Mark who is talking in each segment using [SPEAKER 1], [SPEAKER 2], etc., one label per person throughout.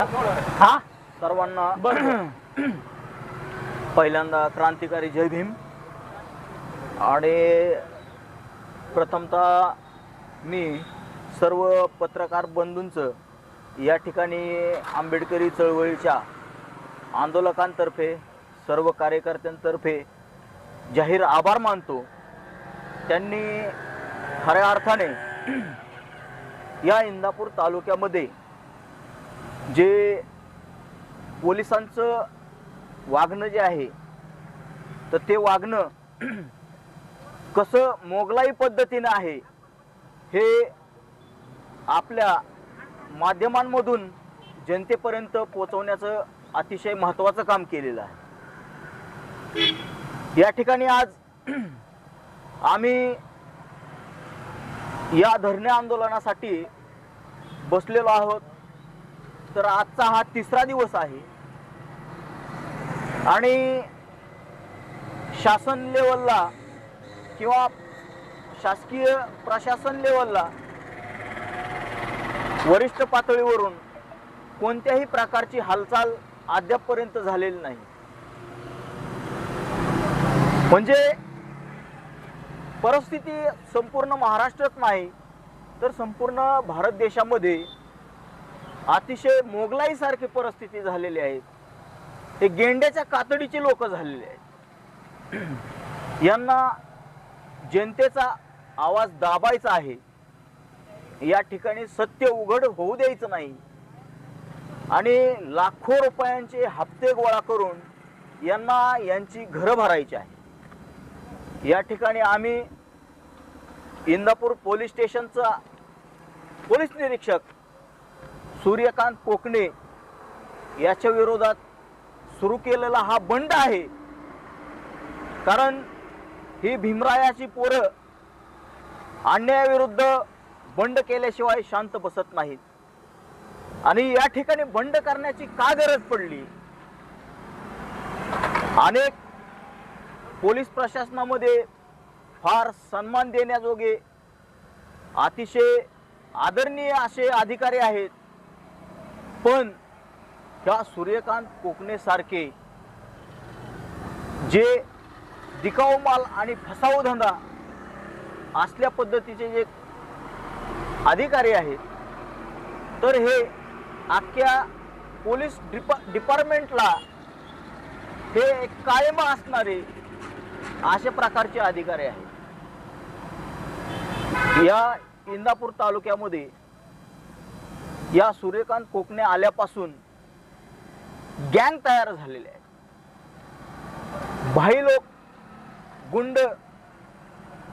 [SPEAKER 1] हा?
[SPEAKER 2] सर्वांना पहिल्यांदा क्रांतिकारी जय भीम. आणि प्रथमतः मी सर्व पत्रकार बंधूंचं या ठिकाणी आंबेडकरी चळवळीच्या आंदोलकांतर्फे सर्व कार्यकर्त्यांतर्फे जाहीर आभार मानतो. त्यांनी खऱ्या अर्थाने या इंदापूर तालुक्यामध्ये जे पोलिसांचं वागणं जे आहे तर ते वागणं कसं मोगलाई पद्धतीनं आहे हे आपल्या माध्यमांमधून जनतेपर्यंत पोचवण्याचं अतिशय महत्त्वाचं काम केलेलं आहे. या ठिकाणी आज आम्ही या धरणे आंदोलनासाठी बसलेलो आहोत. तर आजचा हा तिसरा दिवस आहे. आणि शासन लेवलला किंवा शासकीय प्रशासन लेवलला वरिष्ठ पातळीवरून कोणत्याही प्रकारची हालचाल अद्यापपर्यंत झालेली नाही. म्हणजे परिस्थिती संपूर्ण महाराष्ट्रात नाही तर संपूर्ण भारत देशामध्ये अतिशय मोगलाईसारखी परिस्थिती झालेली आहे. हे गेंड्याच्या कातडीचे लोक झालेले आहेत. यांना जनतेचा आवाज दाबायचा आहे. या ठिकाणी सत्य उघड होऊ द्यायचं नाही. आणि लाखो रुपयांचे हप्ते गोळा करून यांना यांची घरं भरायची आहे. या ठिकाणी आम्ही इंदापूर पोलीस स्टेशनचा पोलीस निरीक्षक सूर्यकांत कोकणे याच्या विरोधात सुरू केलेला हा बंड आहे. कारण ही भीमरायाची पोरं अन्यायाविरुद्ध बंड केल्याशिवाय शांत बसत नाहीत. आणि या ठिकाणी बंड करण्याची का गरज पडली? अनेक पोलीस प्रशासनामध्ये फार सन्मान देण्याजोगे अतिशय आदरणीय असे अधिकारी आहेत. पण ह्या सूर्यकांत कोकणे सारखे जे दिकाऊ माल आणि फसाऊ धंदा असल्या पद्धतीचे जे अधिकारी आहेत तर हे अख्ख्या पोलीस डिपा डिपार्टमेंटला हे एक कायम असणारे अशा प्रकारचे अधिकारी आहेत. या इंदापूर तालुक्यामध्ये या सूर्यकांत कोकणे आल्यापासून गँग तयार झालेले आहेत. भाई लोक गुंड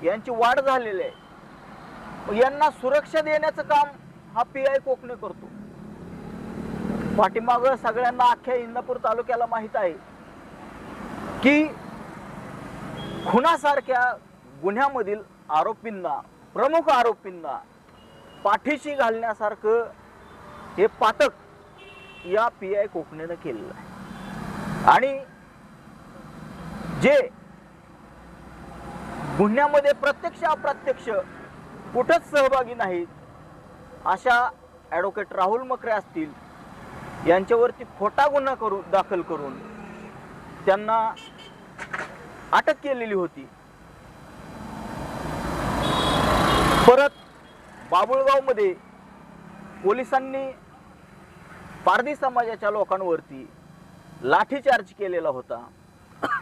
[SPEAKER 2] यांची वाढ झालेली आहे. यांना सुरक्षा देण्याचं काम हा पी आय कोकणे करतो. पाठीमाग सगळ्यांना अख्ख्या इंदापूर तालुक्याला माहीत आहे की खुनासारख्या गुन्ह्यामधील आरोपींना प्रमुख आरोपींना पाठीशी घालण्यासारखं हे पातक या पी आय कोकणेनं केलेलं आहे. आणि जे गुन्ह्यामध्ये प्रत्यक्ष अप्रत्यक्ष कुठंच सहभागी नाहीत अशा ॲडव्होकेट राहुल मकरे असतील यांच्यावरती खोटा गुन्हा करू दाखल करून त्यांना अटक केलेली होती. परत बाबुळगावमध्ये पोलिसांनी पारधी समाजाच्या लोकांवरती लाठीचार्ज केलेला होता.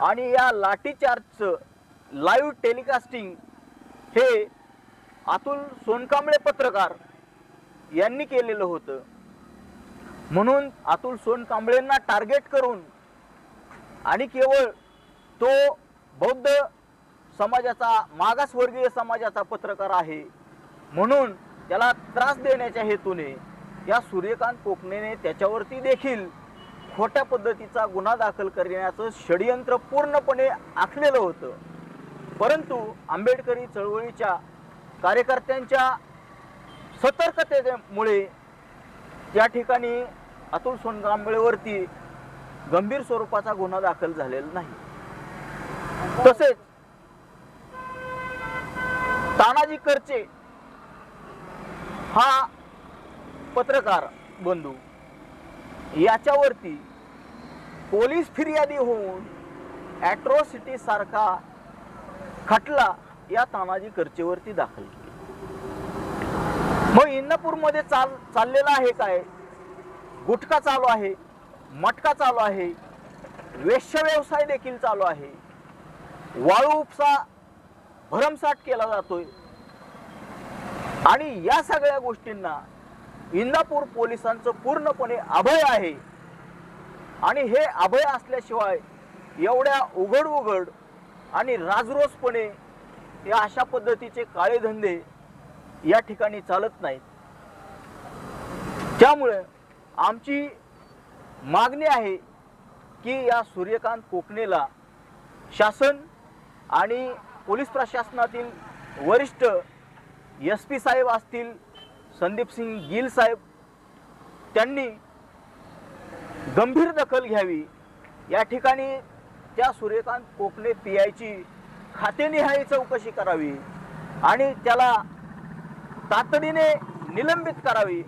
[SPEAKER 2] आणि या लाठीचार्जचं लाईव्ह टेलिकास्टिंग हे अतुल सोनकांबळे पत्रकार यांनी केलेलं होतं. म्हणून अतुल सोनकांबळेंना टार्गेट करून आणि केवळ तो बौद्ध समाजाचा मागासवर्गीय समाजाचा पत्रकार आहे. म्हणून त्याला त्रास देण्याच्या हेतूने या सूर्यकांत कोकणेने त्याच्यावरती देखील खोट्या पद्धतीचा गुन्हा दाखल करण्याचं षडयंत्र पूर्णपणे आखलेलं होतं. परंतु आंबेडकरी चळवळीच्या कार्यकर्त्यांच्या सतर्कतेमुळे त्या ठिकाणी अतुल सोनकांबळेवरती गंभीर स्वरूपाचा गुन्हा दाखल झालेला नाही. तसेच तानाजी करचे हा पत्रकार बंधू याच्यावरती पोलीस फिर्यादी होऊन ॲट्रॉसिटी सारखा खटला या तानाजी कर्चेवरती दाखल केला. मग इंदापूरमध्ये चाल चाललेला आहे काय? गुटखा चालू आहे मटका चालू आहे वेश्य व्यवसाय देखील चालू आहे. वाळू उपसा भरमसाठ केला जातोय. आणि या सगळ्या गोष्टींना इंदापूर पोलिसांचं पूर्णपणे अभय आहे. आणि हे अभय असल्याशिवाय एवढ्या उघड उघड आणि राजरोसपणे या अशा पद्धतीचे काळे धंदे या ठिकाणी चालत नाहीत. त्यामुळे आमची मागणी आहे की या सूर्यकांत कोकणेला शासन आणि पोलीस प्रशासनातील वरिष्ठ एस पी साहेब असतील संदीप सिंग गिल साहेब त्यांनी गंभीर दखल घ्यावी. या ठिकाणी त्या सूर्यकांत कोकणे पी आयची खातेनिहाय चौकशी करावी आणि त्याला तातडीने निलंबित करावी.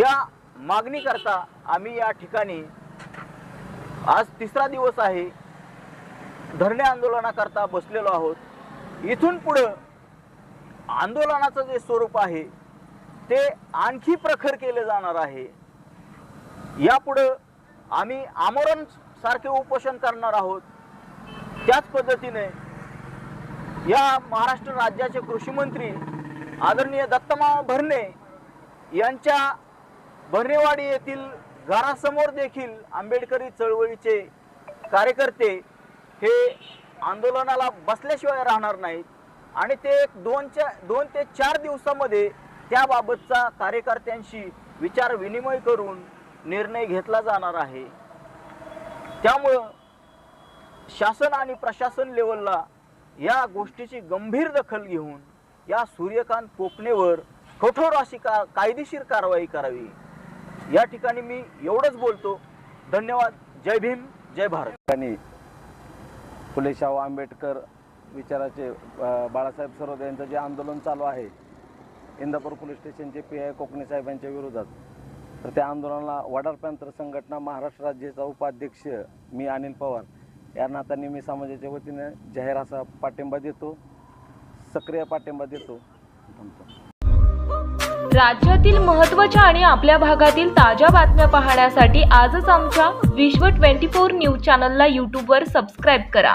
[SPEAKER 2] या मागणीकरता आम्ही या ठिकाणी आज तिसरा दिवस आहे. धरणे आंदोलनाकरता बसलेलो आहोत. इथून पुढं आंदोलनाचं जे स्वरूप आहे ते आणखी प्रखर केले जाणार आहे. यापुढं आम्ही आमरण सारखे उपोषण करणार आहोत. त्याच पद्धतीने या महाराष्ट्र राज्याचे कृषी मंत्री आदरणीय दत्तमाव भरणे यांच्या भरणेवाडी येथील घरासमोर देखील आंबेडकरी चळवळीचे कार्यकर्ते हे आंदोलनाला बसल्याशिवाय राहणार नाहीत. आणि ते एक दोनच्या दोन ते चार दिवसामध्ये त्याबाबतचा कार्यकर्त्यांशी विचार विनिमय करून निर्णय घेतला जाणार आहे. त्यामुळं शासन आणि प्रशासन लेवलला या गोष्टीची गंभीर दखल घेऊन या सूर्यकांत कोकणेवर कठोर अशी का कायदेशीर कारवाई करावी. या ठिकाणी मी एवढंच बोलतो. धन्यवाद. जय भीम. जय भारत.
[SPEAKER 1] आणि फुले शाहू आंबेडकर विचाराचे बाळासाहेब सरोदे यांचं जे आंदोलन चालू आहे इंदापूर पोलीस स्टेशनचे पी आय कोकणे साहेबांच्या विरोधात तर त्या आंदोलनाला वडार पॅंथर संघटना महाराष्ट्र राज्याचा उपाध्यक्ष मी अनिल पवार या नात्याने मी समाजाच्या वतीने जाहीर असा पाठिंबा देतो सक्रिय पाठिंबा देतो.
[SPEAKER 3] राज्यातील महत्त्वाच्या आणि आपल्या भागातील ताज्या बातम्या पाहण्यासाठी आजच आमच्या विश्व 24 न्यूज चॅनलला यूट्यूबवर सबस्क्राईब करा.